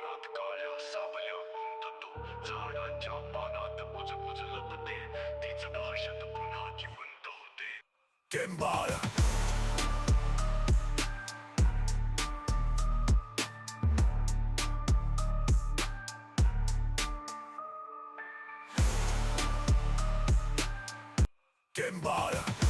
रात काळ्या सावल्या तू झाडांच्या पानात उज उजलत तीच दहशत पुन्हा जिवंत होते Kimball. Kimball.